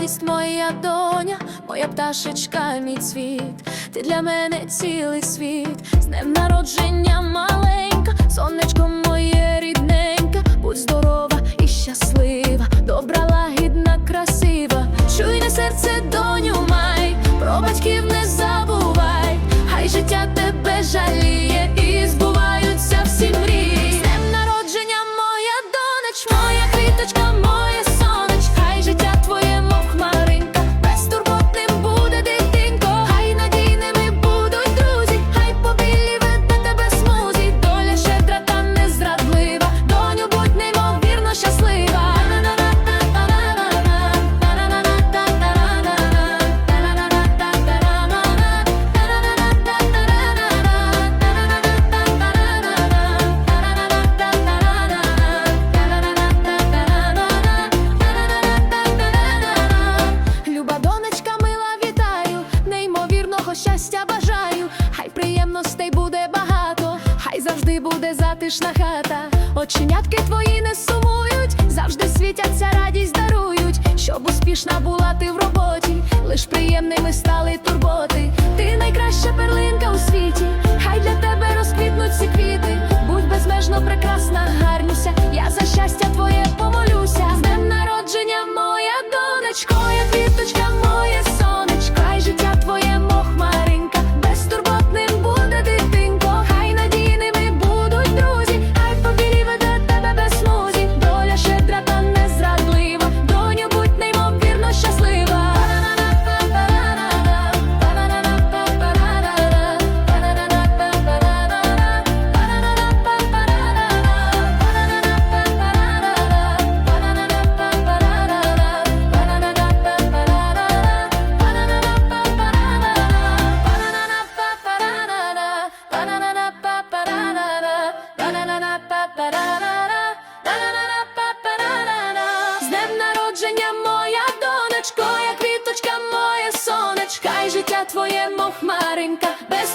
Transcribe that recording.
радість, моя доня, моя пташечка, мій цвіт, ти для мене цілий світ, з днем народження. буде затишна хата, оченятки твої не сумують, завжди світяться, радість дарують, щоб успішна була ти в роботі, лиш приємними стали турботи. Ти найкраща перлинка у світі. З днем народження моя донечко, як квіточка моє сонечка, і життя твоє мохмаренька. без